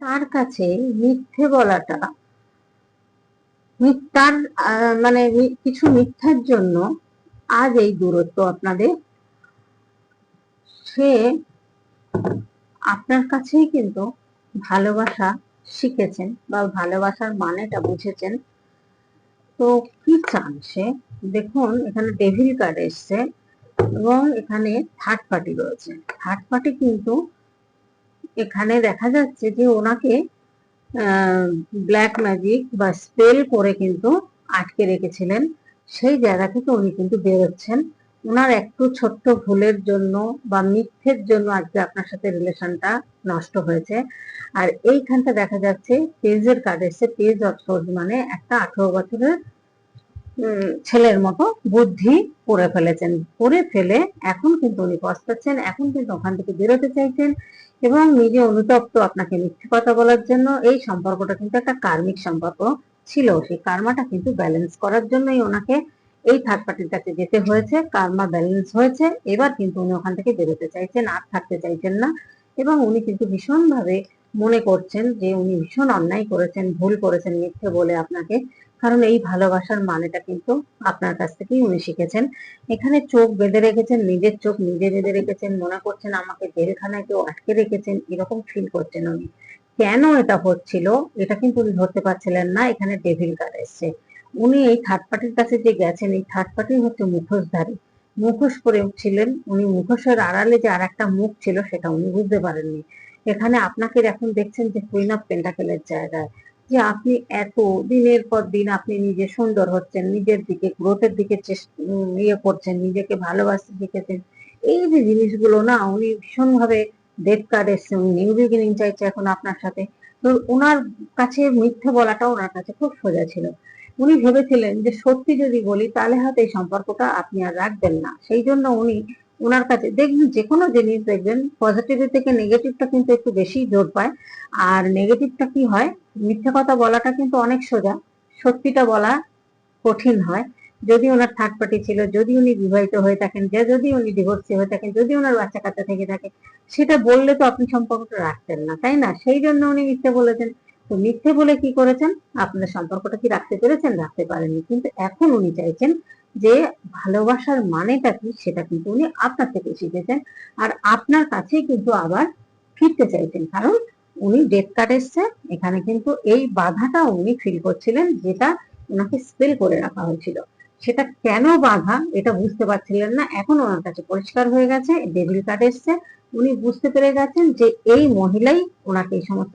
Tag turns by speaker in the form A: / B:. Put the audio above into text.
A: তার কাছে মিথ্যে বলাটা আহ, মানে কিছু মিথ্যার জন্য আজ এই দূরত্ব আপনাদের সে আপনার কাছেই কিন্তু ভালোবাসা শিখেছেন বা ভালোবাসার মানেটা বুঝেছেন। তো কি চান সে? দেখুন এখানে ডেভিল কার্ড এসছে এবং এখানে থার্ড পার্টি রয়েছে। থার্ড পার্টি কিন্তু এখানে দেখা যাচ্ছে যে ওনাকে ব্ল্যাক ম্যাজিক বা স্পেল করে কিন্তু আটকে রেখেছিলেন। সেই জায়গা থেকে উনি কিন্তু বেরোচ্ছেন। ওনার একটু ছোট্ট ভুলের জন্য বা মিথ্যের জন্য আজকে আপনার সাথে রিলেশনটা নষ্ট হয়েছে। আর এইখানটা দেখা যাচ্ছে পেজের কার্ড এসছে। পেজ অফ সোর্স মানে একটা আঠেরো বছরের ছেলের মতো বুদ্ধি করে ফেলেছেন। করে ফেলে এখন কিন্তু উনি পস্তাচ্ছেন, এখন কিন্তু ওখান থেকে বেরোতে চাইছেন এবং নিজে অনুতপ্ত আপনাকে মিথ্যে কথা বলার জন্য। এই সম্পর্কটা কিন্তু একটা কার্মিক সম্পর্ক ছিল। সেই কার্মাটা কিন্তু ব্যালেন্স করার জন্যই ওনাকে এই থার্ড পার্টির কাছে যেতে হয়েছে। কার্মা ব্যালেন্স হয়েছে। এবার কিন্তু উনি ওখান থেকে বেরোতে চাইছেন, আর থাকতে চাইছেন না এবং উনি কিন্তু ভীষণভাবে মনে করছেন যে উনি ভীষণ অন্যায় করেছেন, ভুল করেছেন মিথ্যে বলে আপনাকে কারণ এই ভালোবাসার মানেটা কিন্তু আপনার কাছ থেকেই উনি শিখেছেন। এখানে চোখ বেঁধে রেখেছেন, নিজের চোখ নিজে বেঁধে রেখেছেন, মনে করছেন আমাকে জেলখানায় কেউ আটকে রেখেছেন, এরকম ফিল করছেন উনি। কেন এটা হচ্ছিল? এটা কিন্তু উনি ধরতে পারছিলেন না, এখানে ডেভিল কার্ড এসছে। উনি এই থার্ড পার্টির কাছে যে গেছেন, এই থার্ড পার্টি হচ্ছে মুখোশধারী। মুখোশ পরে ছিলেন উনি মুখোশের আড়ালে যে আর একটা মুখ ছিল, সেটা উনি বুঝতে পারেননি। এখানে আপনাকে এখন দেখছেন যে কুইন অফ পেন্টাকেলের জায়গায়। যে আপনি এত দিনের পর দিন আপনি নিজে সুন্দর হচ্ছেন, নিজের দিকে গ্রোথের দিকে ইয়ে করছেন, নিজেকে ভালোবাসতে শিখেছেন, এই যে জিনিসগুলো না উনি ভীষণ ভাবে ডেথ কার্ড এসছে, উনি নিউ বিগিনিং চাইছে এখন আপনার সাথে। তো ওনার কাছে মিথ্যে বলাটা ওনার কাছে খুব সোজা ছিল। উনি ভেবেছিলেন যে সত্যি যদি বলি তাহলে হয়তো এই সম্পর্কটা আপনি আর রাখবেন না। সেই জন্য উনি ওনার কাছে দেখবেন যে কোনো জিনিস দেখবেন পজিটিভ থেকে নেগেটিভটা কিন্তু একটু বেশি জোর পায়। আর নেগেটিভটা কি হয়? মিথ্যে কথা বলাটা কিন্তু অনেক সোজা। সত্যিটা বলা কঠিন হয়। যদি ওনার থার্ড পার্টি ছিল, যদি উনি বিবাহিত হয়ে থাকেন, যে যদি উনি ডিভোর্সি হয়ে থাকেন, যদি ওনার বাচ্চা কাচ্চা থেকে থাকে, সেটা বললে তো আপনি সম্পর্কটা রাখতেন না, তাই না? সেই জন্য উনি মিথ্যে বলেছেন। তো মিথ্যে বলে কি করেছেন? আপনার সম্পর্কটা কি রাখতে পেরেছেন? রাখতে পারেননি। কিন্তু এখন উনি চাইছেন যে ভালোবাসার মানেটা কি সেটা কিন্তু উনি আপনার থেকে শিখেছেন। আর আপনার কাছেই কিন্তু আবার ফিরতে চাইছেন। কারণ উনি ডেথ কার্ড এসছে এখানে কিন্তু এই বাধাটা উনি ফিল করছিলেন যেটা ওনাকে স্পেল করে রাখা হয়েছিল। সেটা কেন বাধা এটা বুঝতে পারছিলেন না, এখন ওনার কাছে পরিষ্কার হয়ে গেছে ডেভিল কার্ড এসছে। উনি বুঝতে পেরে গেছেন যে এই মহিলাই ওনাকে এই সমস্ত